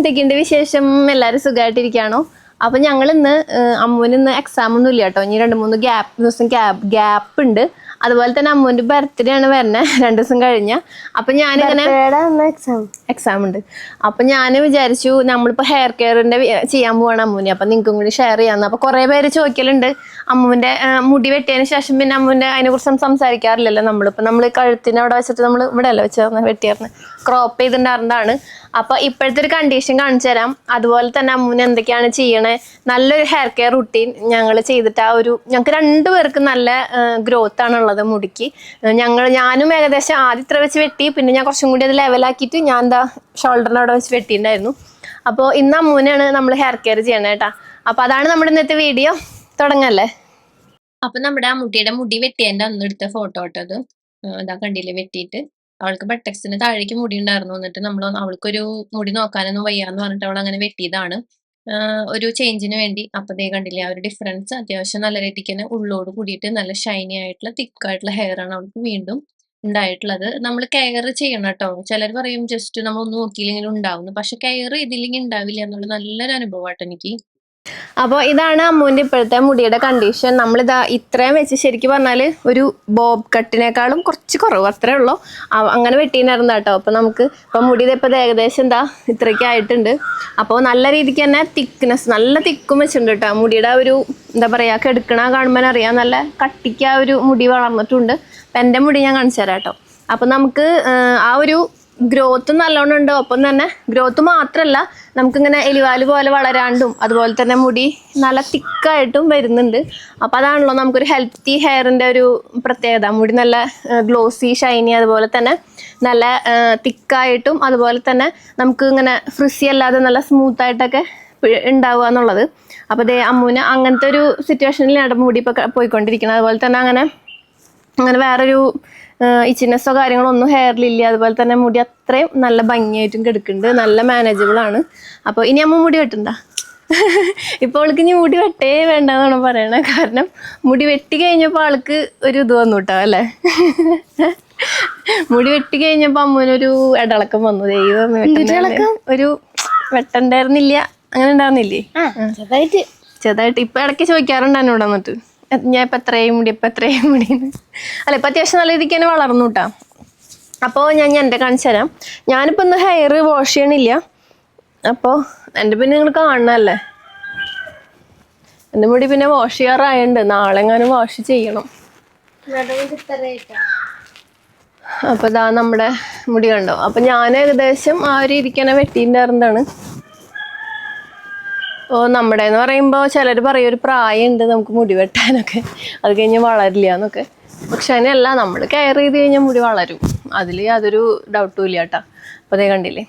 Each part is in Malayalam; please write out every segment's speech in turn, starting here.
എന്തൊക്കെയുണ്ട് വിശേഷം? എല്ലാവരും സുഖമായിട്ടിരിക്കുകയാണോ അപ്പൊ ഞങ്ങൾ ഇന്ന് അമ്മുവിന് ഇന്ന് എക്സാം ഒന്നും ഇല്ല കേട്ടോ. ഇനി രണ്ട് മൂന്ന് ഗ്യാപ്പ് ദിവസം ഗ്യാപ്പ് ഗ്യാപ്പ് ഉണ്ട്. അതുപോലെ തന്നെ അമ്മുവിന്റെ ബർത്ത്ഡേ ആണ് വരണേ രണ്ടു ദിവസം കഴിഞ്ഞ. അപ്പൊ ഞാനിങ്ങനെ എക്സാം എക്സാം ഉണ്ട്. അപ്പൊ ഞാൻ വിചാരിച്ചു നമ്മളിപ്പോ ഹെയർ കെയറിന്റെ ചെയ്യാൻ പോവാണ് അമ്മുവിനെ. അപ്പൊ നിങ്ങൾക്കും കൂടി ഷെയർ ചെയ്യാന്ന്. അപ്പൊ കുറെ പേര് ചോദിക്കലുണ്ട്. അമ്മുവിന്റെ മുടി വെട്ടിയതിന് ശേഷം പിന്നെ അമ്മുവിന്റെ അതിനെ കുറിച്ച് സംസാരിക്കാറില്ലല്ലോ നമ്മളിപ്പോ. നമ്മൾ കഴുത്തിന് അവിടെ വെച്ചിട്ട് നമ്മൾ ഇവിടെ അല്ല വെച്ചാർന്ന് വെട്ടിയാർന്ന്. ക്രോപ്പ് ചെയ്തിട്ടുണ്ടായിരുന്നതാണ്. അപ്പൊ ഇപ്പോഴത്തെ ഒരു കണ്ടീഷൻ കാണിച്ചു തരാം. അതുപോലെ തന്നെ അമ്മുവിന് എന്തൊക്കെയാണ് ചെയ്യണേ. നല്ലൊരു ഹെയർ കെയർ റുട്ടീൻ ഞങ്ങൾ ചെയ്തിട്ട് ആ ഒരു ഞങ്ങൾക്ക് രണ്ടുപേർക്കും നല്ല ഗ്രോത്ത് ആണുള്ളത് മുടിക്ക്. ഞങ്ങൾ ഞാനും ഏകദേശം ആദ്യം ഇത്ര വെച്ച് വെട്ടി പിന്നെ ഞാൻ കുറച്ചും കൂടി അത് ലെവലാക്കിയിട്ട് ഞാൻ എന്താ ഷോൾഡറിന്റെ അവിടെ വെച്ച് വെട്ടിയിട്ടുണ്ടായിരുന്നു. അപ്പോൾ ഇന്ന് അമ്മൂനാണ് നമ്മൾ ഹെയർ കെയർ ചെയ്യണേ കേട്ടാ അപ്പോൾ അതാണ് നമ്മുടെ ഇന്നത്തെ വീഡിയോ തുടങ്ങല്ലേ? അപ്പൊ നമ്മുടെ ആ മുട്ടിയുടെ മുടി വെട്ടിയതിന്റെ അന്ന് എടുത്ത ഫോട്ടോ ഇട്ടത് ഇതാ കണ്ടില്ലേ വെട്ടിയിട്ട്. അവൾക്ക് ബട്ടക്സിന് താഴേക്ക് മുടി ഉണ്ടായിരുന്നു. എന്നിട്ട് നമ്മൾ അവൾക്കൊരു മുടി നോക്കാനൊന്നും വയ്യാന്ന് പറഞ്ഞിട്ട് അവൾ അങ്ങനെ വെട്ടിയതാണ്. ഒരു ചേഞ്ചിന് വേണ്ടി. അപ്പൊ ദേ കണ്ടില്ലേ ആ ഒരു ഡിഫറൻസ് അത്യാവശ്യം നല്ല രീതിക്ക് തന്നെ ഉള്ളോട് കൂടിയിട്ട് നല്ല ഷൈനി ആയിട്ടുള്ള തിക്ക് ആയിട്ടുള്ള ഹെയർ ആണ് അവൾക്ക് വീണ്ടും ഉണ്ടായിട്ടുള്ളത്. നമ്മൾ കെയർ ചെയ്യണം കേട്ടോ. ചിലർ പറയും ജസ്റ്റ് നമ്മൾ ഒന്ന് നോക്കിയില്ലെങ്കിൽ ഉണ്ടാവുന്നു. പക്ഷെ കെയർ ചെയ്തില്ലെങ്കിൽ ഉണ്ടാവില്ല എന്നുള്ള നല്ലൊരു അനുഭവമായിട്ട് എനിക്ക്. അപ്പോൾ ഇതാണ് അമ്മുവിന്റെ ഇപ്പോഴത്തെ മുടിയുടെ കണ്ടീഷൻ നമ്മളിതാ ഇത്രയും വെച്ച് ശരിക്കും പറഞ്ഞാൽ ഒരു ബോബ് കട്ടിനേക്കാളും കുറച്ച് കുറവ് അത്രേ ഉള്ളൂ. അങ്ങനെ വെട്ടിനായിരുന്നു കേട്ടോ അപ്പോൾ നമുക്ക് ഇപ്പോൾ മുടി ഇപ്പോൾ ഏകദേശം എന്താ ഇത്രയ്ക്ക് ആയിട്ടുണ്ട്. അപ്പോൾ നല്ല രീതിക്ക് തന്നെ തിക്നെസ് നല്ല തിക്കും വെച്ചിട്ടുണ്ട് കേട്ടോ മുടിയുടെ ഒരു എന്താ പറയുക കെടുക്കണ കാണുമ്പോൾ അറിയാം. നല്ല കട്ടിക്ക് ആ ഒരു മുടി വളർന്നിട്ടുണ്ട്. അപ്പം എന്റെ മുടി ഞാൻ കാണിച്ചു തരാം കേട്ടോ അപ്പം നമുക്ക് ആ ഒരു ഗ്രോത്ത് നല്ലോണം ഉണ്ട്. ഒപ്പം തന്നെ ഗ്രോത്ത് മാത്രമല്ല നമുക്കിങ്ങനെ എലിവാൽ പോലെ വളരാണ്ടും അതുപോലെ തന്നെ മുടി നല്ല തിക്കായിട്ടും വരുന്നുണ്ട്. അപ്പം അതാണല്ലോ നമുക്കൊരു ഹെൽത്തി ഹെയറിന്റെ ഒരു പ്രത്യേകത. മുടി നല്ല ഗ്ലോസി ഷൈനി അതുപോലെ തന്നെ നല്ല തിക്കായിട്ടും അതുപോലെ തന്നെ നമുക്ക് ഇങ്ങനെ ഫ്രിസി അല്ലാതെ നല്ല സ്മൂത്തായിട്ടൊക്കെ ഉണ്ടാവുക എന്നുള്ളത്. അപ്പോൾ ദേ അമ്മൂന് അങ്ങനത്തെ ഒരു സിറ്റുവേഷനിലാണ് മുടി ഇപ്പോൾ പോയിക്കൊണ്ടിരിക്കുന്നത്. അതുപോലെ തന്നെ അങ്ങനെ അങ്ങനെ വേറൊരു ഇച്ചിനെസ്സോ കാര്യങ്ങളോ ഒന്നും ഹെയറിലില്ല അതുപോലെ തന്നെ മുടി അത്രയും നല്ല ഭംഗിയായിട്ടും കിടക്കുന്നുണ്ട്. നല്ല മാനേജബിൾ ആണ്. അപ്പോൾ ഇനി അമ്മ മുടി വെട്ടണ്ട? ഇപ്പോൾ അവൾക്ക് ഇനി മുടി വെട്ടേ വേണ്ടെന്നാണ് പറയണത് കാരണം മുടി വെട്ടി കഴിഞ്ഞപ്പോൾ ആൾക്ക് ഒരു ഇത് വന്നു കേട്ടോ അല്ലേ? മുടി വെട്ടി കഴിഞ്ഞപ്പോൾ അമ്മനൊരു ഇടളക്കം വന്നു. ദൈവം ഒരു വെട്ടണ്ടായിരുന്നില്ല. അങ്ങനെ ഉണ്ടായിരുന്നില്ലേ? ചെറുതായിട്ട്. ചെറുതായിട്ട്. ഇപ്പൊ ഇടയ്ക്ക് ചോദിക്കാറുണ്ട് എന്നോട് വന്നിട്ട് ഞാൻ ഇപ്പൊ എത്രയും മുടി ഇപ്പൊ എത്രയും മുടി അല്ല ഇപ്പൊ അത്യാവശ്യം നല്ല രീതിക്ക് തന്നെ വളർന്നു കേട്ടാ അപ്പോൾ ഞാൻ എന്റെ കാണിച്ചു തരാം. ഞാനിപ്പോൾ ഇന്ന് ഹെയർ വാഷ് ചെയ്യണില്ല. അപ്പോൾ എന്റെ പിന്നെ നിങ്ങൾ കാണണല്ലേ? എന്റെ മുടി പിന്നെ വാഷ് ചെയ്യാറായുണ്ട്. നാളെ എങ്ങാനും വാഷ് ചെയ്യണം. അപ്പോൾ ഇതാ നമ്മുടെ മുടി കണ്ടോ? അപ്പം ഞാൻ ഏകദേശം ആ ഒരു ഇരിക്കണ വെട്ടിയിട്ടുണ്ടായിരുന്നതാണ്. ഓ നമ്മുടെ എന്ന് പറയുമ്പോൾ ചിലർ പറയും ഒരു പ്രായമുണ്ട് നമുക്ക് മുടി വെട്ടാനൊക്കെ. അത് കഴിഞ്ഞ് വളരില്ല എന്നൊക്കെ പക്ഷെ അതിനല്ല നമ്മൾ കെയർ ചെയ്ത് കഴിഞ്ഞാൽ മുടി വളരും. അതിൽ യാതൊരു ഡൗട്ടും ഇല്ല കേട്ടോ അപ്പോൾ അതേ കണ്ടില്ലേ?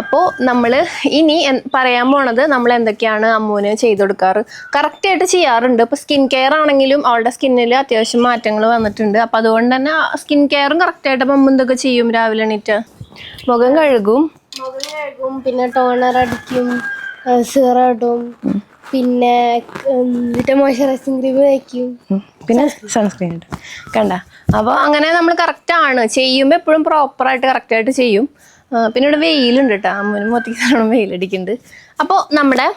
അപ്പോൾ നമ്മൾ ഇനി പറയാൻ പോണത് നമ്മൾ എന്തൊക്കെയാണ് അമ്മൂന് ചെയ്ത് കൊടുക്കാറ്? കറക്റ്റായിട്ട് ചെയ്യാറുണ്ട്. ഇപ്പോൾ സ്കിൻ കെയർ ആണെങ്കിലും അവളുടെ സ്കിന്നിൽ അത്യാവശ്യം മാറ്റങ്ങൾ വന്നിട്ടുണ്ട്. അപ്പോൾ അതുകൊണ്ട് തന്നെ സ്കിൻ കെയറും കറക്റ്റായിട്ട് അപ്പം അമ്മ എന്തൊക്കെ ചെയ്യും രാവിലെ എണീറ്റ്? മുഖം കഴുകും. മുഖം കഴുകും പിന്നെ ടോണർ അടിക്കും. സീറ ഇടും പിന്നെ എന്നിട്ട് മോയ്സ്ചറൈസിങ് ക്രീം പിന്നെ സൺസ്ക്രീൻ ഉണ്ട് കണ്ട? അപ്പോൾ അങ്ങനെ നമ്മൾ കറക്റ്റാണ് ചെയ്യുമ്പോൾ എപ്പോഴും പ്രോപ്പറായിട്ട് കറക്റ്റായിട്ട് ചെയ്യും. പിന്നെ ഇവിടെ വെയിലുണ്ട് കേട്ടോ അമ്മനും മൊത്തം വെയിലടിക്കുന്നുണ്ട്. അപ്പോൾ നമ്മുടെ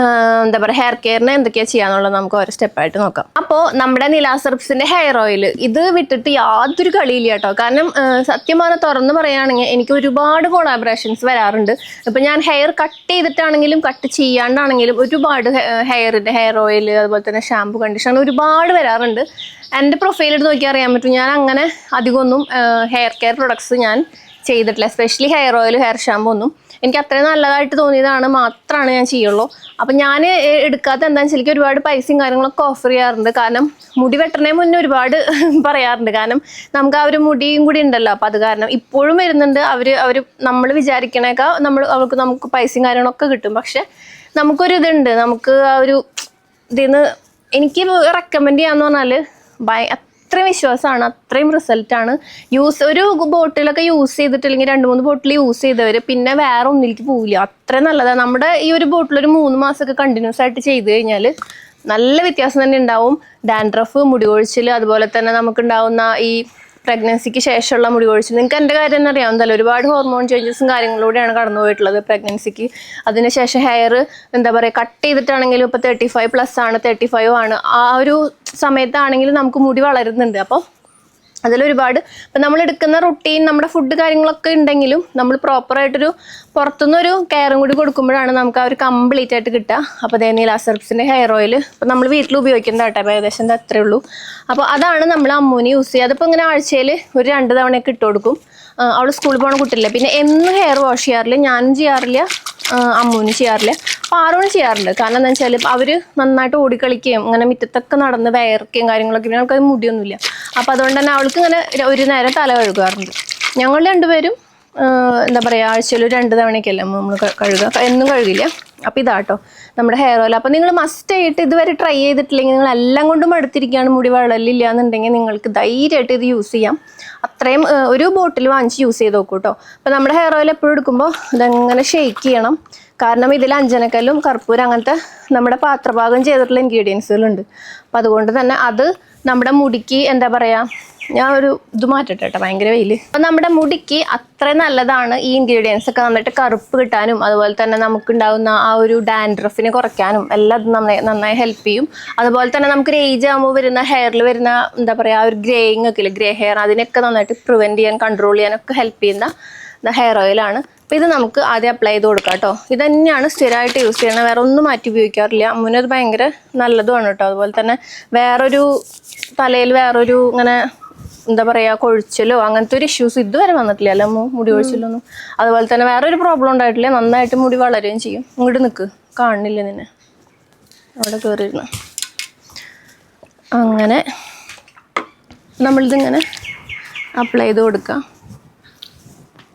എന്താ പറയുക ഹെയർ കെയറിന് എന്തൊക്കെയാണ് ചെയ്യാന്നുള്ളത് നമുക്ക് ഓരോ സ്റ്റെപ്പായിട്ട് നോക്കാം. അപ്പോൾ നമ്മുടെ നിലാസർപ്സിന്റെ ഹെയർ ഓയിൽ ഇത് വിട്ടിട്ട് യാതൊരു കളിയില്ല കേട്ടോ. കാരണം സത്യമാണ് തുറന്ന് പറയുകയാണെങ്കിൽ എനിക്ക് ഒരുപാട് കൊളാബറേഷൻസ് വരാറുണ്ട്. ഇപ്പം ഞാൻ ഹെയർ കട്ട് ചെയ്തിട്ടാണെങ്കിലും കട്ട് ചെയ്യാണ്ടാണെങ്കിലും ഒരുപാട് ഹെയറിന്റെ ഹെയർ ഓയിൽ അതുപോലെ തന്നെ ഷാമ്പു കണ്ടീഷണർ ഒരുപാട് വരാറുണ്ട്. എന്റെ പ്രൊഫൈൽ എടുത്ത് നോക്കിയാൽ അറിയാൻ പറ്റും. ഞാൻ അങ്ങനെ അധികമൊന്നും ഹെയർ കെയർ പ്രൊഡക്ട്സ് ഞാൻ ചെയ്തിട്ടില്ല. Especially hair oil hair shampoo ഒന്നും. എനിക്ക് അത്രയും നല്ലതായിട്ട് തോന്നിയതാണ് മാത്രമാണ് ഞാൻ ചെയ്യുള്ളൂ. അപ്പം ഞാൻ എടുക്കാത്ത എന്താണെന്ന് വെച്ചാൽ എനിക്ക് ഒരുപാട് പൈസയും കാര്യങ്ങളൊക്കെ ഓഫർ ചെയ്യാറുണ്ട്. കാരണം മുടി വെട്ടണേ മുന്നേ ഒരുപാട് പറയാറുണ്ട്. കാരണം നമുക്ക് ആ ഒരു മുടിയും കൂടി ഉണ്ടല്ലോ. അപ്പം അത് കാരണം ഇപ്പോഴും വരുന്നുണ്ട്. അവർ അവർ നമ്മൾ വിചാരിക്കണേക്കാൾ നമ്മൾ അവർക്ക് നമുക്ക് പൈസയും കാര്യങ്ങളൊക്കെ കിട്ടും. പക്ഷെ നമുക്കൊരു ഇതുണ്ട്. നമുക്ക് ആ ഒരു ഇതിൽ നിന്ന് എനിക്ക് റെക്കമെൻഡ് ചെയ്യാന്ന് പറഞ്ഞാൽ ഭയ അത്രയും വിശ്വാസമാണ് അത്രയും റിസൾട്ടാണ് യൂസ് ഒരു ബോട്ടിലൊക്കെ യൂസ് ചെയ്തിട്ടില്ലെങ്കിൽ രണ്ട് മൂന്ന് ബോട്ടിൽ യൂസ് ചെയ്തവർ പിന്നെ വേറെ ഒന്നിലേക്ക് പോവില്ല. അത്രയും നല്ലതാണ്. നമ്മുടെ ഈ ഒരു ബോട്ടിൽ ഒരു മൂന്ന് മാസമൊക്കെ കണ്ടിന്യൂസ് ആയിട്ട് ചെയ്ത് കഴിഞ്ഞാൽ നല്ല വ്യത്യാസം തന്നെ ഉണ്ടാവും. ഡാൻഡ്രഫ് മുടി കൊഴിച്ചിൽ അതുപോലെ തന്നെ നമുക്കുണ്ടാവുന്ന ഈ പ്രഗ്നൻസിക്ക് ശേഷമുള്ള മുടി കൊഴിച്ചിൽ നിങ്ങൾക്ക് എന്റെ കാര്യം തന്നെ അറിയാം. എന്തായാലും ഒരുപാട് ഹോർമോൺ ചേഞ്ചസും കാര്യങ്ങളിലൂടെയാണ് കടന്നു പോയിട്ടുള്ളത് പ്രഗ്നൻസിക്ക് അതിനുശേഷം ഹെയർ എന്താ പറയുക കട്ട് ചെയ്തിട്ടാണെങ്കിലും ഇപ്പോൾ തേർട്ടി ഫൈവ് പ്ലസ് ആണ് തേർട്ടി ഫൈവ് ആണ്. ആ ഒരു സമയത്താണെങ്കിലും നമുക്ക് മുടി വളരുന്നുണ്ട്. അപ്പോൾ അതിലൊരുപാട് ഇപ്പം നമ്മൾ എടുക്കുന്ന റുട്ടീൻ നമ്മുടെ ഫുഡ് കാര്യങ്ങളൊക്കെ ഉണ്ടെങ്കിലും നമ്മൾ പ്രോപ്പറായിട്ടൊരു പുറത്തുനിന്നൊരു കെയറും കൂടി കൊടുക്കുമ്പോഴാണ് നമുക്ക് ആ ഒരു കംപ്ലീറ്റ് ആയിട്ട് കിട്ടുക. അപ്പോൾ അതേ നീലാസർപ്സിന്റെ ഹെയർ ഓയിൽ ഇപ്പം നമ്മൾ വീട്ടിൽ ഉപയോഗിക്കുന്ന കേട്ടോ. അപ്പോൾ ഏകദേശം എന്താ അത്രേ ഉള്ളൂ. അപ്പോൾ അതാണ് നമ്മൾ അമ്മൂന് യൂസ് ചെയ്യുക. അതിപ്പോൾ ഇങ്ങനെ ആഴ്ചയിൽ ഒരു രണ്ട് തവണയൊക്കെ ഇട്ട് കൊടുക്കും. അവൾ സ്കൂളിൽ പോകണ കുട്ടിയില്ല. പിന്നെ എന്നും ഹെയർ വാഷ് ചെയ്യാറില്ല. ഞാനും ചെയ്യാറില്ല. അമ്മൂനും ചെയ്യാറില്ല. പാറോണ് ചെയ്യാറുണ്ട് കാരണം എന്താ വെച്ചാൽ അവർ നന്നായിട്ട് ഓടിക്കളിക്കുകയും അങ്ങനെ മുറ്റത്തൊക്കെ നടന്ന് വയർക്കുകയും കാര്യങ്ങളൊക്കെ പിന്നെ അവൾക്ക് മുടിയൊന്നുമില്ല. അപ്പോൾ അതുകൊണ്ട് തന്നെ അവൾക്ക് ഇങ്ങനെ ഒരു നേരം തല കഴുകാറുണ്ട്. ഞങ്ങൾ രണ്ടുപേരും എന്താ പറയുക ആഴ്ചയിൽ രണ്ട് തവണയൊക്കെയല്ലേ നമ്മൾ കഴുകുക. എന്നും കഴുകില്ല. അപ്പം ഇതാട്ടോ നമ്മുടെ ഹെയർ ഓയിൽ അപ്പം നിങ്ങൾ മസ്റ്റ് ആയിട്ട് ഇതുവരെ ട്രൈ ചെയ്തിട്ടില്ലെങ്കിൽ നിങ്ങൾ എല്ലാം കൊണ്ടും മടുത്തിരിക്കുകയാണ് മുടി വളരില്ല എന്നുണ്ടെങ്കിൽ നിങ്ങൾക്ക് ധൈര്യമായിട്ട് ഇത് യൂസ് ചെയ്യാം. അത്രയും ഒരു ബോട്ടിൽ വാങ്ങിച്ച് യൂസ് ചെയ്ത് നോക്കൂ കേട്ടോ അപ്പം നമ്മുടെ ഹെയർ ഓയിൽ എപ്പോഴും എടുക്കുമ്പോൾ ഇതങ്ങനെ ഷെയ്ക്ക് ചെയ്യണം. കാരണം ഇതിൽ അഞ്ചനക്കല്ലും കർപ്പൂരം അങ്ങനത്തെ നമ്മുടെ പാത്രഭാഗം ചെയ്തിട്ടുള്ള ഇൻഗ്രീഡിയൻസുകളുണ്ട് അപ്പം അതുകൊണ്ട് തന്നെ അത് നമ്മുടെ മുടിക്ക് എന്താ പറയുക ഞാൻ ഒരു ഇത് മാറ്റട്ടെ കേട്ടോ ഭയങ്കര വെയിൽ അപ്പം നമ്മുടെ മുടിക്ക് അത്ര നല്ലതാണ് ഈ ഇൻഗ്രീഡിയൻസ് ഒക്കെ നന്നായിട്ട് കറുപ്പ് കിട്ടാനും അതുപോലെ തന്നെ നമുക്കുണ്ടാകുന്ന ആ ഒരു ഡാൻഡ്രഫിനെ കുറയ്ക്കാനും എല്ലാം നന്നായി നന്നായി ഹെൽപ്പ് ചെയ്യും. അതുപോലെ തന്നെ നമുക്ക് ഏജ് ആകുമ്പോൾ വരുന്ന ഹെയറിൽ വരുന്ന എന്താ പറയുക ആ ഒരു ഗ്രേയിങ് ഒക്കെ ഇല്ലേ ഗ്രേ ഹെയർ അതിനൊക്കെ നന്നായിട്ട് പ്രിവെന്റ് ചെയ്യാൻ കൺട്രോൾ ചെയ്യാനൊക്കെ ഹെൽപ്പ് ചെയ്യുന്ന ഹെയർ ഓയിലാണ് അപ്പോൾ ഇത് നമുക്ക് ആദ്യം അപ്ലൈ ചെയ്ത് കൊടുക്കാം കേട്ടോ. ഇത് തന്നെയാണ് സ്ഥിരമായിട്ട് യൂസ് ചെയ്യണത് വേറെ ഒന്നും മാറ്റി ഉപയോഗിക്കാറില്ല. അമ്മുന് അത് ഭയങ്കര നല്ലതുമാണ് കേട്ടോ. അതുപോലെ തന്നെ വേറൊരു തലയിൽ വേറൊരു ഇങ്ങനെ എന്താ പറയുക കൊഴിച്ചിലോ അങ്ങനത്തെ ഒരു ഇഷ്യൂസ് ഇതുവരെ വന്നിട്ടില്ല അല്ല മുടി കൊഴിച്ചിലൊന്നും. അതുപോലെ തന്നെ വേറൊരു പ്രോബ്ലം ഉണ്ടായിട്ടില്ല. നന്നായിട്ട് മുടി വളരുകയും ചെയ്യും. ഇങ്ങോട്ട് നിൽക്ക് കാണുന്നില്ല നിന്നെ. അവിടെ കയറിയിരുന്നു അങ്ങനെ നമ്മളിതിങ്ങനെ അപ്ലൈ ചെയ്ത് കൊടുക്കാം.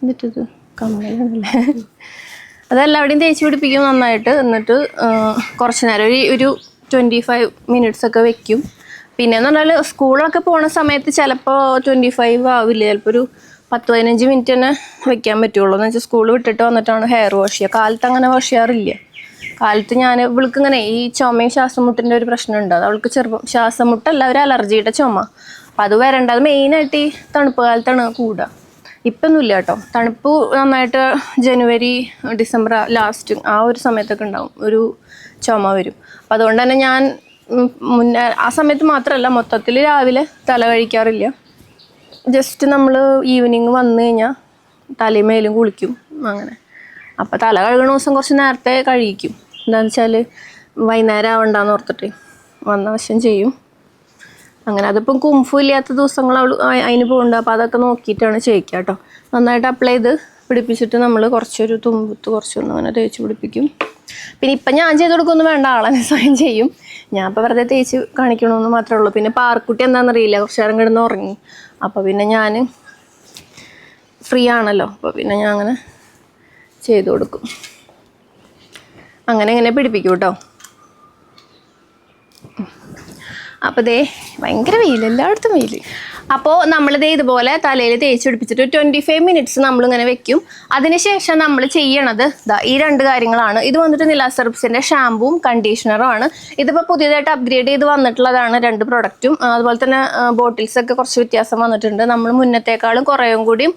എന്നിട്ടിത് കമ്മലാണല്ലേ അതെല്ലാവിടെയും തേച്ച് പിടിപ്പിക്കും നന്നായിട്ട്. എന്നിട്ട് കുറച്ച് നേരം ഒരു ഒരു ട്വന്റി ഫൈവ് മിനിറ്റ്സ് ഒക്കെ വെക്കും. പിന്നെ എന്ന് പറഞ്ഞാൽ സ്കൂളൊക്കെ പോണ സമയത്ത് ചിലപ്പോൾ ട്വന്റി ഫൈവ് ആവില്ല? ചിലപ്പോൾ ഒരു പത്ത് പതിനഞ്ച് മിനിറ്റ് തന്നെ വെക്കാൻ പറ്റുള്ളൂ. എന്ന് വെച്ചാൽ സ്കൂൾ വിട്ടിട്ട് വന്നിട്ടാണ് ഹെയർ വാഷ് ചെയ്യുക. കാലത്ത് അങ്ങനെ വാഷ് ചെയ്യാറില്ല. കാലത്ത് ഞാൻ ഇവൾക്ക് ഇങ്ങനെ ഈ ചുമയും ശ്വാസം മുട്ടിന്റെ ഒരു പ്രശ്നമുണ്ട്. അത് അവൾക്ക് ചെറുപ്പം ശ്വാസം മുട്ടല്ല ഒരു അലർജിയുടെ ചുമ. അപ്പം അത് വരേണ്ട. അത് മെയിനായിട്ട് ഈ തണുപ്പ് കാലത്താണ് കൂടുക ഇപ്പൊന്നുമില്ല കേട്ടോ. തണുപ്പ് നന്നായിട്ട് ജനുവരി ഡിസംബർ ലാസ്റ്റ് ആ ഒരു സമയത്തൊക്കെ ഉണ്ടാവും. ഒരു ചുമ വരും. അപ്പം അതുകൊണ്ട് തന്നെ ഞാൻ മുന്നേ ആ സമയത്ത് മാത്രമല്ല മൊത്തത്തിൽ രാവിലെ തല കഴിക്കാറില്ല. ജസ്റ്റ് നമ്മൾ ഈവനിങ് വന്നു കഴിഞ്ഞാൽ തലയും മേലും കുളിക്കും അങ്ങനെ. അപ്പോൾ തല കഴുകണ ദിവസം കുറച്ച് നേരത്തെ കഴിക്കും എന്താണെന്ന് വെച്ചാൽ വൈകുന്നേരം ആവണ്ടെന്ന് ഓർത്തിട്ട് വന്ന വശം ചെയ്യും. അങ്ങനെ അതിപ്പം കുംഫു ഇല്ലാത്ത ദിവസങ്ങൾ അവൾ അതിന് പോകുന്നുണ്ട് അപ്പോൾ അതൊക്കെ നോക്കിയിട്ടാണ് ചെയ്യിക്കുക കേട്ടോ നന്നായിട്ട് അപ്ലൈ ചെയ്ത് പിടിപ്പിച്ചിട്ട് നമ്മൾ കുറച്ചൊരു തുമ്പത്ത് കുറച്ചൊന്നും അങ്ങനെ തേച്ച് പിടിപ്പിക്കും. പിന്നെ ഇപ്പം ഞാൻ ചെയ്ത് കൊടുക്കൊന്നും വേണ്ട. ആളെ സ്വയം ചെയ്യും. ഞാൻ ഇപ്പോൾ വെറുതെ തേച്ച് കാണിക്കണമെന്ന് മാത്രമേ ഉള്ളൂ. പിന്നെ പാർക്കുട്ടി എന്താണെന്നറിയില്ല കുറച്ച് നേരം കിടന്ന് ഉറങ്ങി. അപ്പോൾ പിന്നെ ഞാൻ ഫ്രീ ആണല്ലോ. അപ്പോൾ പിന്നെ ഞാൻ അങ്ങനെ ചെയ്ത് കൊടുക്കും. അങ്ങനെ ഇങ്ങനെ പിടിപ്പിക്കും കേട്ടോ അപ്പോൾ ദേ ഭയങ്കര വെയിൽ എല്ലായിടത്തും വെയിൽ അപ്പോൾ നമ്മളിത് ഇതുപോലെ തലയിൽ തേച്ച് പിടിപ്പിച്ചിട്ട് ട്വന്റി ഫൈവ് മിനിറ്റ്സ് നമ്മളിങ്ങനെ വെക്കും. അതിനുശേഷം നമ്മൾ ചെയ്യണത് ഇതാ ഈ രണ്ട് കാര്യങ്ങളാണ്. ഇത് വന്നിട്ട് നിലാസെർപ്സിന്റെ ഷാമ്പുവും കണ്ടീഷണറും ആണ്. ഇതിപ്പോൾ പുതിയതായിട്ട് അപ്ഗ്രേഡ് ചെയ്ത് വന്നിട്ടുള്ളതാണ് രണ്ട് പ്രൊഡക്റ്റും അതുപോലെ തന്നെ ബോട്ടിൽസൊക്കെ കുറച്ച് വ്യത്യാസം വന്നിട്ടുണ്ട്. നമ്മൾ മുന്നത്തേക്കാളും കുറേയും കൂടിയും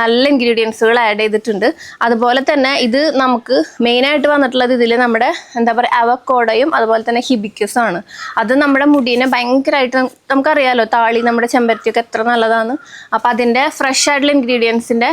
നല്ല ഇൻഗ്രീഡിയൻസുകൾ ആഡ് ചെയ്തിട്ടുണ്ട്. അതുപോലെ തന്നെ ഇത് നമുക്ക് മെയിനായിട്ട് വന്നിട്ടുള്ളത് ഇതിൽ നമ്മുടെ എന്താ പറയുക അവക്കോടയും അതുപോലെ തന്നെ ഹിബിക്കസും ആണ്. അത് നമ്മുടെ മുടീനെ ഭയങ്കരമായിട്ട് നമുക്കറിയാലോ താളി നമ്മുടെ ചെമ്പരത്തിയൊക്കെ എത്ര നല്ലതാണ്. അപ്പോൾ അതിന്റെ ഫ്രഷ് ആയിട്ടുള്ള ഇൻഗ്രീഡിയൻസിന്റെ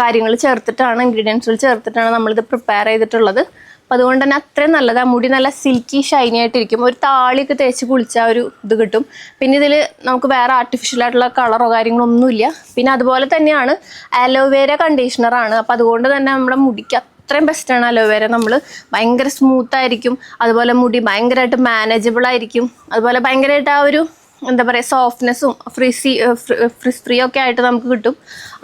കാര്യങ്ങൾ ചേർത്തിട്ടാണ് ഇൻഗ്രീഡിയൻസുകൾ ചേർത്തിട്ടാണ് നമ്മളിത് പ്രിപ്പയർ ചെയ്തിട്ടുള്ളത്. അപ്പോൾ അതുകൊണ്ട് തന്നെ അത്രയും നല്ലതാണ് മുടി നല്ല സിൽക്കി ഷൈനി ആയിട്ടിരിക്കും ഒരു താളിയൊക്കെ തേച്ച് കുളിച്ച ഒരു ഇത് കിട്ടും. പിന്നെ ഇതിൽ നമുക്ക് വേറെ ആർട്ടിഫിഷ്യൽ ആയിട്ടുള്ള കളറോ കാര്യങ്ങളോ ഒന്നുമില്ല. പിന്നെ അതുപോലെ തന്നെയാണ് അലോവേര കണ്ടീഷണറാണ് അപ്പോൾ അതുകൊണ്ട് തന്നെ നമ്മുടെ മുടിക്ക് അത്രയും ബെസ്റ്റാണ് അലോവേര നമ്മൾ ഭയങ്കര സ്മൂത്ത് ആയിരിക്കും. അതുപോലെ മുടി ഭയങ്കരമായിട്ട് മാനേജബിൾ ആയിരിക്കും. അതുപോലെ ഭയങ്കരമായിട്ട് ആ ഒരു എന്താ പറയുക സോഫ്റ്റ്നെസ്സും ഫ്രിസി ഫ്രിസ് ഫ്രീ ഒക്കെ ആയിട്ട് നമുക്ക് കിട്ടും.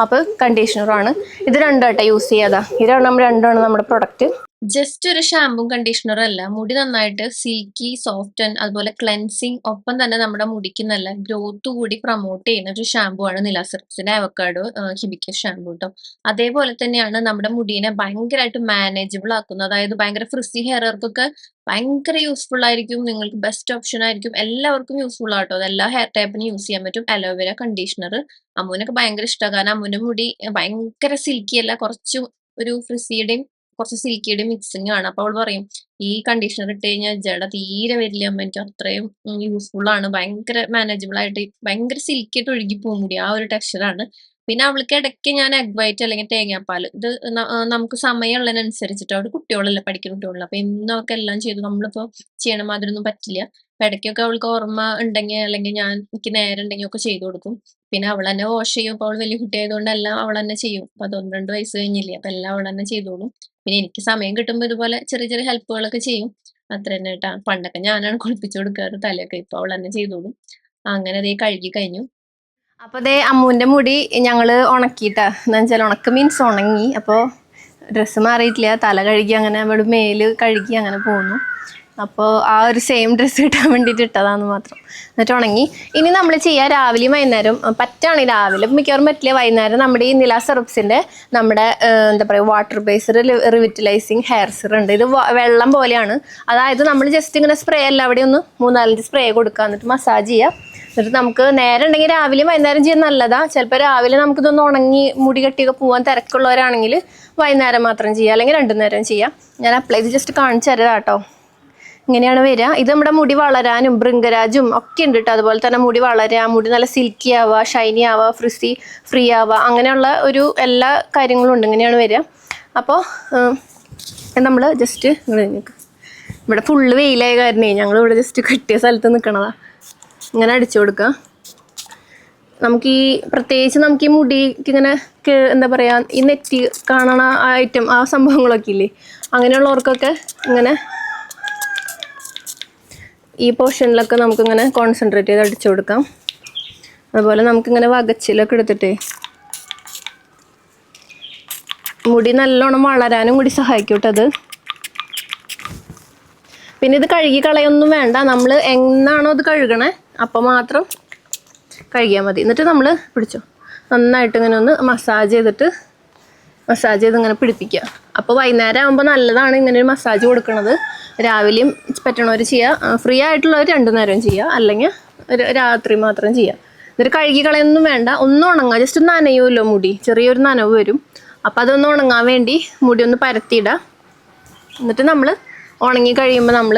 അപ്പോൾ കണ്ടീഷണറാണ് ഇത് രണ്ടും കേട്ടോ യൂസ് ചെയ്യാതാ. ഇത് രണ്ടും രണ്ടാണ് നമ്മുടെ പ്രൊഡക്റ്റ് ജസ്റ്റ് ഒരു ഷാമ്പും കണ്ടീഷണറും അല്ല. മുടി നന്നായിട്ട് സിൽക്കി സോഫ്റ്റ് അതുപോലെ ക്ലെൻസിങ് ഒപ്പം തന്നെ നമ്മുടെ മുടിക്ക് നല്ല ഗ്രോത്ത് കൂടി പ്രൊമോട്ട് ചെയ്യുന്ന ഒരു ഷാമ്പു ആണ് നിലാസിറപ്സിന്റെ അവക്കാഡോ ഹിബിക്ക ഷാമ്പു കേട്ടോ അതേപോലെ തന്നെയാണ് നമ്മുടെ മുടീനെ ഭയങ്കരമായിട്ട് മാനേജബിൾ ആക്കുന്നത് അതായത് ഭയങ്കര ഫ്രിസി ഹെയർക്കൊക്കെ ഭയങ്കര യൂസ്ഫുൾ ആയിരിക്കും. നിങ്ങൾക്ക് ബെസ്റ്റ് ഓപ്ഷൻ ആയിരിക്കും. എല്ലാവർക്കും യൂസ്ഫുൾ ആട്ടോ. അതെല്ലാ ഹെയർ ടൈപ്പിനും യൂസ് ചെയ്യാൻ പറ്റും. അലോവേര കണ്ടീഷണർ അമ്മൂനൊക്കെ ഭയങ്കര ഇഷ്ടമാണ് കാരണം അമ്മൂന്റെ മുടി ഭയങ്കര സിൽക്കി അല്ല. കുറച്ചും ഒരു ഫ്രിസിയുടെയും കുറച്ച് സിൽക്കിയുടെ മിക്സിംഗ് ആണ്. അപ്പൊ അവൾ പറയും ഈ കണ്ടീഷണർ ഇട്ട് കഴിഞ്ഞാൽ ജട തീരെ വരില്ല അമ്മ. എനിക്ക് അത്രയും യൂസ്ഫുൾ ആണ്. ഭയങ്കര മാനേജബിൾ ആയിട്ട് ഭയങ്കര സിൽക്കി ആയിട്ട് ഒഴുകി പോകും മുടി ആ ഒരു ടെക്സ്ചറാണ് പിന്നെ അവൾക്ക് ഇടയ്ക്ക് ഞാൻ എഗ് വൈറ്റ് അല്ലെങ്കിൽ തേങ്ങാപ്പാൽ ഇത് നമുക്ക് സമയമുള്ളതിനനുസരിച്ചിട്ട് അവിടെ കുട്ടികളല്ലേ പഠിക്കുന്ന കുട്ടികളല്ല. അപ്പൊ ഇന്ന് അവർക്ക് എല്ലാം ചെയ്തു. നമ്മളിപ്പോ ചെയ്യണ മാതിരി ഒന്നും പറ്റില്ല ഇടയ്ക്കൊക്കെ അവൾക്ക് ഓർമ്മ ഉണ്ടെങ്കിൽ അല്ലെങ്കിൽ ഞാൻ എനിക്ക് നേരം ഉണ്ടെങ്കിൽ ഒക്കെ ചെയ്തു കൊടുക്കും. പിന്നെ അവൾ തന്നെ വാഷ് ചെയ്യും അപ്പൊ അവൾ വലിയ കുട്ടിയായതുകൊണ്ട് എല്ലാം അവൾ തന്നെ ചെയ്യും. അപ്പൊ അത് ഒന്ന് രണ്ട് വയസ്സ് കഴിഞ്ഞില്ലേ അപ്പൊ എല്ലാം അവൾ തന്നെ ചെയ്തോളും. പിന്നെ എനിക്ക് സമയം കിട്ടുമ്പോൾ ഇതുപോലെ ചെറിയ ചെറിയ ഹെൽപ്പുകളൊക്കെ ചെയ്യും. അത്ര തന്നെ കേട്ടാ. പണ്ടൊക്കെ ഞാനാണ് കുളിപ്പിച്ചു കൊടുക്കാറ് തലയൊക്കെ ഇപ്പൊ അവൾ തന്നെ ചെയ്തോളും. അങ്ങനെ അതേ കഴുകി കഴിഞ്ഞു. അപ്പൊ അതേ അമ്മുവിന്റെ മുടി ഞങ്ങൾ ഉണക്കിയിട്ടാ. എന്താ വെച്ചാൽ ഉണക്ക് മീൻസ് ഉണങ്ങി. അപ്പോൾ ഡ്രസ്സ് മാറിയിട്ടില്ല. തല കഴുകി അങ്ങനെ അവൾ മേൽ കഴുകി അങ്ങനെ പോകുന്നു അപ്പോൾ ആ ഒരു സെയിം ഡ്രസ്സ് കിട്ടാൻ വേണ്ടിയിട്ട് ഇട്ടതാന്ന് മാത്രം. എന്നിട്ട് ഉണങ്ങി. ഇനി നമ്മൾ ചെയ്യുക രാവിലെയും വൈകുന്നേരം. പറ്റാണ് രാവിലെ. മിക്കവാറും പറ്റില്ല. വൈകുന്നേരം നമ്മുടെ ഈ നില സെറപ്സിന്റെ നമ്മുടെ എന്താ പറയുക water based revitalising hair serum ഉണ്ട്. ഇത് വെള്ളം പോലെയാണ്. അതായത് നമ്മൾ ജസ്റ്റ് ഇങ്ങനെ സ്പ്രേ അല്ല അവിടെ ഒന്ന് മൂന്നാലഞ്ച് സ്പ്രേ കൊടുക്കുക എന്നിട്ട് മസാജ് ചെയ്യുക എന്നിട്ട് നമുക്ക് നേരം ഉണ്ടെങ്കിൽ രാവിലെയും വൈകുന്നേരം ചെയ്യാൻ നല്ലതാ. ചിലപ്പോൾ രാവിലെ നമുക്കിതൊന്ന് ഉണങ്ങി മുടി കെട്ടിയൊക്കെ പോകാൻ തിരക്കുള്ളവരാണെങ്കിൽ വൈകുന്നേരം മാത്രം ചെയ്യുക അല്ലെങ്കിൽ രണ്ടു നേരം ചെയ്യാം. ഞാൻ അപ്ലൈ ചെയ്ത് ജസ്റ്റ് കാണിച്ചു തരാം കേട്ടോ ഇങ്ങനെയാണ് വരിക. ഇത് നമ്മുടെ മുടി വളരാനും ഭൃംഗരാജും ഒക്കെ ഉണ്ട് കേട്ടോ അതുപോലെ തന്നെ മുടി വളരാ മുടി നല്ല സിൽക്കി ആവുക ഷൈനി ആവുക ഫ്രിസി ഫ്രീ ആവുക അങ്ങനെയുള്ള ഒരു എല്ലാ കാര്യങ്ങളും ഉണ്ട്. ഇങ്ങനെയാണ് വരിക. അപ്പോൾ നമ്മൾ ജസ്റ്റ് ഇവിടെ ഫുള്ള് വെയിലായ കാരണേ ഞങ്ങൾ ഇവിടെ ജസ്റ്റ് കെട്ടിയ സ്ഥലത്ത് നിൽക്കണതാ ഇങ്ങനെ അടിച്ചു കൊടുക്കുക നമുക്ക് ഈ പ്രത്യേകിച്ച് നമുക്ക് ഈ മുടിക്ക് ഇങ്ങനെ എന്താ പറയുക ഈ നെറ്റി കാണണ ഐറ്റം ആ സംഭവങ്ങളൊക്കെ ഇല്ലേ? അങ്ങനെയുള്ളവർക്കൊക്കെ ഇങ്ങനെ ഈ പോർഷനിലൊക്കെ നമുക്കിങ്ങനെ കോൺസെൻട്രേറ്റ് ചെയ്ത് അടിച്ചു കൊടുക്കാം. അതുപോലെ നമുക്കിങ്ങനെ വകച്ചിലൊക്കെ എടുത്തിട്ടേ മുടി നല്ലോണം വളരാനും കൂടി സഹായിക്കൂട്ടത് പിന്നെ ഇത് കഴുകി കളയൊന്നും വേണ്ട. നമ്മൾ എന്നാണോ ഇത് കഴുകണേ അപ്പോൾ മാത്രം കഴുകിയാൽ മതി. എന്നിട്ട് നമ്മൾ പിടിച്ചോ. നന്നായിട്ട് ഇങ്ങനെ ഒന്ന് മസാജ് ചെയ്തിട്ട് മസാജ് ചെയ്ത് ഇങ്ങനെ പിടിപ്പിക്കുക. അപ്പോൾ വൈകുന്നേരം ആകുമ്പോൾ നല്ലതാണ് ഇങ്ങനെ ഒരു മസാജ് കൊടുക്കുന്നത് രാവിലെയും പറ്റണവർ ചെയ്യുക ഫ്രീ ആയിട്ടുള്ളവർ രണ്ടു നേരം ചെയ്യുക അല്ലെങ്കിൽ ഒരു രാത്രി മാത്രം ചെയ്യുക എന്നിട്ട് കഴുകി കളയൊന്നും വേണ്ട. ഒന്നും ഉണങ്ങാം. ജസ്റ്റ് ഒന്ന് നനയുമല്ലോ മുടി. ചെറിയൊരു നനവ് വരും. അപ്പോൾ അതൊന്ന് ഉണങ്ങാൻ വേണ്ടി മുടി ഒന്ന് പരത്തിയിടുക എന്നിട്ട് നമ്മൾ ഉണങ്ങി കഴിയുമ്പോൾ നമ്മൾ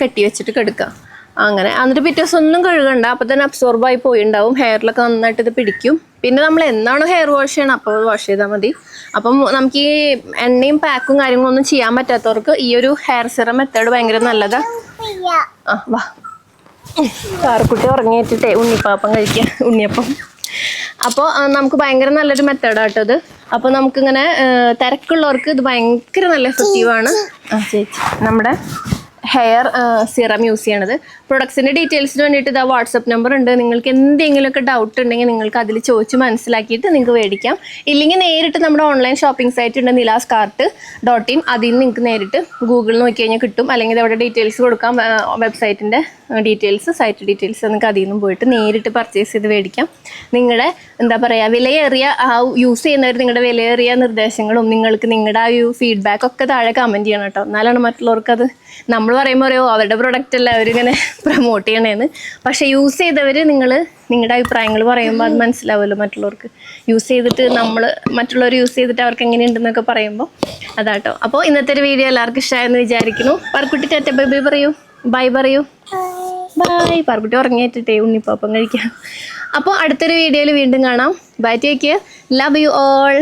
കെട്ടി വെച്ചിട്ട് കെടുക്കുക അങ്ങനെ. എന്നിട്ട് പിറ്റേ ദിവസം ഒന്നും കഴുകണ്ട. അപ്പോൾ തന്നെ അബ്സോർബ് ആയി പോയി പോയിണ്ടാവും ഹെയറിലൊക്കെ നന്നായിട്ട് ഇത് പിടിക്കും. പിന്നെ നമ്മൾ എന്നാണോ ഹെയർ വാഷ് ചെയ്യണം അപ്പോൾ വാഷ് ചെയ്താൽ മതി. അപ്പം നമുക്ക് ഈ എണ്ണയും പാക്കും കാര്യങ്ങളും ഒന്നും ചെയ്യാൻ പറ്റാത്തവർക്ക് ഈ ഒരു ഹെയർ സിറം മെത്തേഡ് ഭയങ്കര നല്ലതാ. ആ വാ. കാറക്കുട്ടി ഉറങ്ങിയിട്ടിട്ടേ ഉണ്ണിപ്പാപ്പം കഴിക്കുക ഉണ്ണിയപ്പം. അപ്പോൾ നമുക്ക് ഭയങ്കര നല്ലൊരു മെത്തേഡാട്ടോ ഇത്. അപ്പോൾ നമുക്കിങ്ങനെ തിരക്കുള്ളവർക്ക് ഇത് ഭയങ്കര നല്ല എഫക്റ്റീവാണ് ആ ചേച്ചി നമ്മുടെ ഹെയർ സിറം യൂസ് ചെയ്യണത്. പ്രൊഡക്ട്സിന്റെ ഡീറ്റെയിൽസിന് വേണ്ടിയിട്ട് ഇതാ വാട്സപ്പ് നമ്പർ ഉണ്ട്. നിങ്ങൾക്ക് എന്തെങ്കിലുമൊക്കെ ഡൗട്ട് ഉണ്ടെങ്കിൽ നിങ്ങൾക്ക് അതിൽ ചോദിച്ച് മനസ്സിലാക്കിയിട്ട് നിങ്ങൾക്ക് മേടിക്കാം. ഇല്ലെങ്കിൽ നേരിട്ട് നമ്മുടെ ഓൺലൈൻ ഷോപ്പിംഗ് സൈറ്റ് ഉണ്ട് നിലാസ് കാർട്ട് ഡോട്ട് ഇൻ അതിൽ നിന്ന് നിങ്ങൾക്ക് നേരിട്ട് ഗൂഗിളിൽ നോക്കി കഴിഞ്ഞാൽ കിട്ടും. അല്ലെങ്കിൽ അവിടെ ഡീറ്റെയിൽസ് കൊടുക്കാം. വെബ്സൈറ്റിന്റെ ഡീറ്റെയിൽസ് സൈറ്റ് ഡീറ്റെയിൽസ് നിങ്ങൾക്ക് അതിൽ നിന്നും പോയിട്ട് നേരിട്ട് പർച്ചേസ് ചെയ്ത് മേടിക്കാം. നിങ്ങളുടെ എന്താ പറയുക വിലയേറിയ ആ യൂസ് ചെയ്യുന്നവർ നിങ്ങളുടെ വിലയേറിയ നിർദ്ദേശങ്ങളും നിങ്ങൾക്ക് നിങ്ങളുടെ ആ ഒരു ഫീഡ്ബാക്ക് ഒക്കെ താഴെ കമന്റ് ചെയ്യണം കേട്ടോ. എന്നാലാണ് മറ്റുള്ളവർക്ക് അത് നമ്മൾ പറയുമ്പോൾ പറയോ അവരുടെ പ്രൊഡക്റ്റ് അല്ല അവരിങ്ങനെ പ്രൊമോട്ട് ചെയ്യണേന്ന്. പക്ഷെ യൂസ് ചെയ്തവർ നിങ്ങൾ നിങ്ങളുടെ അഭിപ്രായങ്ങൾ പറയുമ്പോൾ അത് മനസ്സിലാവുമല്ലോ മറ്റുള്ളവർക്ക്. യൂസ് ചെയ്തിട്ട് നമ്മൾ മറ്റുള്ളവർ യൂസ് ചെയ്തിട്ട് അവർക്ക് എങ്ങനെയുണ്ടെന്നൊക്കെ പറയുമ്പോൾ അതാട്ടോ. അപ്പോൾ ഇന്നത്തെ ഒരു വീഡിയോ എല്ലാവർക്കും ഇഷ്ടമായെന്ന് വിചാരിക്കുന്നു. പറക്കുട്ടി ടാറ്റ ബൈ ബൈ പറയൂ. ബൈ പറയൂ. ബൈ പറക്കുട്ടി ഉറങ്ങിയിട്ടിട്ടേ ഉണ്ണിപ്പാപ്പം കഴിക്കാം. അപ്പോൾ അടുത്തൊരു വീഡിയോയിൽ വീണ്ടും കാണാം. Bye take love you all